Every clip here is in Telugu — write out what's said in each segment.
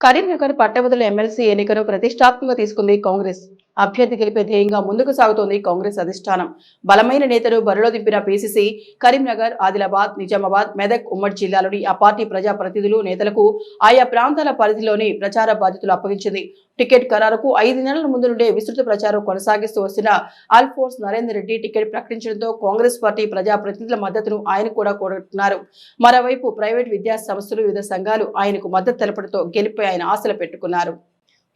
కరీంనగర్ పట్టభద్రుల ఎమ్మెల్సీ ఎన్నికను ప్రతిష్టాత్మకంగా తీసుకుంది కాంగ్రెస్. అభ్యర్థి గెలిపే ధ్యేయంగా ముందుకు సాగుతోంది కాంగ్రెస్ అధిష్టానం. బలమైన నేతలు బరిలో దింపిన పీసీసీ కరీంనగర్ ఆదిలాబాద్ నిజామాబాద్ మెదక్ ఉమ్మడి జిల్లాలోని ఆ పార్టీ ప్రజా ప్రతినిధులు నేతలకు ఆయా ప్రాంతాల పరిధిలోని ప్రచార బాధ్యతలు అప్పగించింది. టికెట్ ఖరారుకు ఐదు నెలల ముందు నుండే విస్తృత ప్రచారం కొనసాగిస్తూ వస్తున్న అల్ఫోర్స్ నరేందర్ రెడ్డి టికెట్ ప్రకటించడంతో కాంగ్రెస్ పార్టీ ప్రజా ప్రతినిధుల మద్దతును ఆయన కూడా కోరుతున్నారు మరోవైపు ప్రైవేట్ విద్యా సంస్థలు వివిధ సంఘాలు ఆయనకు మద్దతు తెలపడంతో గెలిపై ఆయన ఆశలు పెట్టుకున్నారు.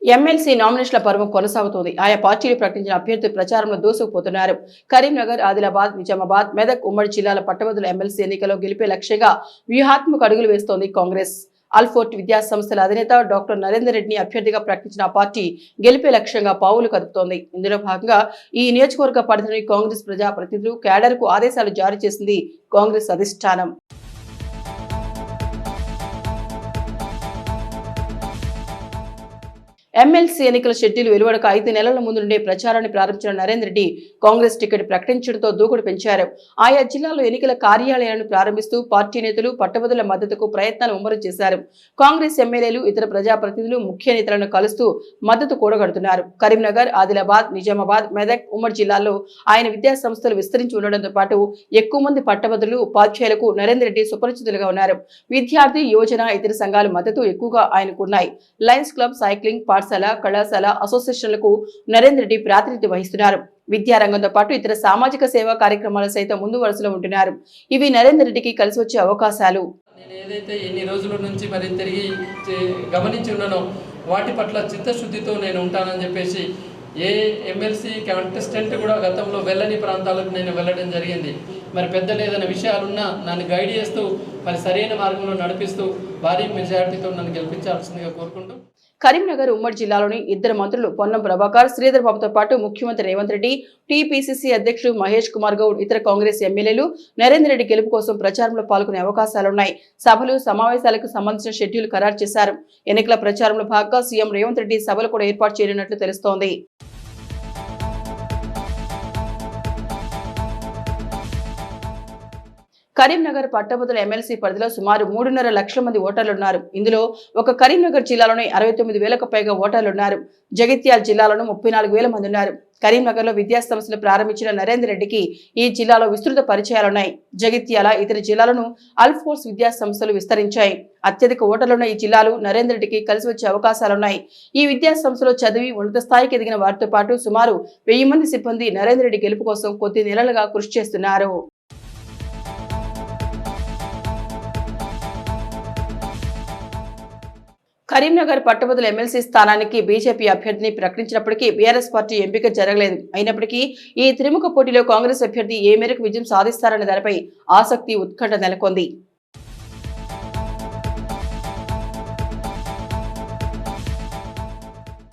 ఎమ్మెల్సీ నామినేషన్ల పర్వం కొనసాగుతోంది. ఆయా పార్టీలు ప్రకటించిన అభ్యర్థులు ప్రచారంలో దూసుకుపోతున్నారు. కరీంనగర్ ఆదిలాబాద్ నిజామాబాద్ మెదక్ ఉమ్మడి జిల్లాల పట్టభద్రుల ఎమ్మెల్సీ ఎన్నికలో గెలిపే లక్ష్యంగా వ్యూహాత్మక అడుగులు వేస్తోంది కాంగ్రెస్. అల్ఫోర్ట్ విద్యా సంస్థల అధినేత డాక్టర్ నరేందర్ రెడ్డిని అభ్యర్థిగా ప్రకటించిన పార్టీ గెలిపే లక్ష్యంగా పావులు కదుపుతోంది. ఇందులో భాగంగా ఈ నియోజకవర్గ పరిధిని కాంగ్రెస్ ప్రజా ప్రతినిధులు కు ఆదేశాలు జారీ చేసింది కాంగ్రెస్ అధిష్టానం. ఎమ్మెల్సీ ఎన్నికల షెడ్యూల్ వెలువడక ఐదు నెలల ముందు నుండే ప్రచారాన్ని ప్రారంభించిన నరేందర్ రెడ్డి కాంగ్రెస్ టికెట్ ప్రకటించడంతో దూకుడు పెంచారు. ఆయా జిల్లాలో ఎన్నికల కార్యాలయాలను ప్రారంభిస్తూ పార్టీ నేతలు పట్టభద్రుల మద్దతుకు ప్రయత్నాలు ముమ్మరం చేశారు. కాంగ్రెస్ ఎమ్మెల్యేలు ఇతర ప్రజాప్రతినిధులు ముఖ్య నేతలను కలుస్తూ మద్దతు కూడగడుతున్నారు. కరీంనగర్ ఆదిలాబాద్ నిజామాబాద్ మెదక్ ఉమ్మడి జిల్లాల్లో ఆయన విద్యా సంస్థలు విస్తరించి ఉండడంతో పాటు ఎక్కువ మంది పట్టభద్రులు ఉపాధ్యాయులకు నరేందర్ రెడ్డి సుపరిచితులుగా ఉన్నారు. విద్యార్థి యోజన ఇతర సంఘాల మద్దతు ఎక్కువగా ఆయనకున్నాయి. లయన్స్ క్లబ్ సైక్లింగ్ పాఠశాల కళాశాల అసోసియేషన్లకు నరేంద్ర రెడ్డి ప్రాతినిధ్యం వహిస్తున్నారు. విద్యారంగంతో పాటు ఇతర సామాజిక సేవా కార్యక్రమాలు సైతం ముందు వరుసలో ఉంటున్నారు. ఇవి నరేంద్ర రెడ్డికి కలిసి వచ్చే అవకాశాలు. నేను ఏదైతే ఎన్ని రోజుల నుంచి మరి తిరిగి గమనించి ఉన్నానో వాటి పట్ల చిత్తశుద్ధితో నేను ఉంటానని చెప్పేసి ఏ ఎమ్మెల్సీ కంటెస్టెంట్ కూడా గతంలో వెళ్ళని ప్రాంతాలకు నేను వెళ్ళడం జరిగింది. మరి పెద్దలు ఏదైనా విషయాలున్నా నన్ను గైడ్ చేస్తూ మరి సరైన మార్గంలో నడిపిస్తూ భారీ మెజారిటీతో నన్ను గెలిపించాల్సిందిగా కోరుకుంటూ కరీంనగర్ ఉమ్మడి జిల్లాలోని ఇద్దరు మంత్రులు పొన్నం ప్రభాకర్ శ్రీధర్ బాబుతో పాటు ముఖ్యమంత్రి రేవంత్ రెడ్డి టీపీసీసీ అధ్యక్షుడు మహేష్ కుమార్ గౌడ్ ఇతర కాంగ్రెస్ ఎమ్మెల్యేలు నరేందర్ రెడ్డి గెలుపు కోసం ప్రచారంలో పాల్గొనే అవకాశాలున్నాయి. సభలు సమావేశాలకు సంబంధించిన షెడ్యూల్ ఖరారు చేశారు. ఎన్నికల ప్రచారంలో భాగంగా సీఎం రేవంత్ రెడ్డి సభలు కూడా ఏర్పాటు చేయనున్నట్లు తెలుస్తోంది. కరీంనగర్ పట్టభద్రుల ఎమ్మెల్సీ పరిధిలో సుమారు మూడున్నర లక్షల మంది ఓటర్లున్నారు. ఇందులో ఒక కరీంనగర్ జిల్లాలోనే అరవై తొమ్మిది వేలకు పైగా ఓటర్లున్నారు. జగిత్యాల జిల్లాలోనూ ముప్పై నాలుగు వేల మంది ఉన్నారు. కరీంనగర్లో విద్యాసంస్థలు ప్రారంభించిన నరేందర్ రెడ్డికి ఈ జిల్లాలో విస్తృత పరిచయాలున్నాయి. జగిత్యాల ఇతర జిల్లాలను అల్ఫోర్స్ విద్యాసంస్థలు విస్తరించాయి. అత్యధిక ఓటర్లున్న ఈ జిల్లాలు నరేందర్ రెడ్డికి కలిసి వచ్చే అవకాశాలున్నాయి. ఈ విద్యాసంస్థలో చదివి ఉన్నత స్థాయికి ఎదిగిన వారితో పాటు సుమారు వెయ్యి మంది సిబ్బంది నరేందర్ రెడ్డి గెలుపు కోసం కొద్ది నెలలుగా కృషి చేస్తున్నారు. కరీంనగర్ పట్టభద్రుల ఎమ్మెల్సీ స్థానానికి బీజేపీ అభ్యర్థిని ప్రకటించినప్పటికీ బీఆర్ఎస్ పార్టీ ఎంపిక జరగలేదు. అయినప్పటికీ ఈ త్రిముఖ పోటీలో కాంగ్రెస్ అభ్యర్థి ఏ మేరకు విజయం సాధిస్తారనే దానిపై ఆసక్తి ఉత్కంఠ నెలకొంది.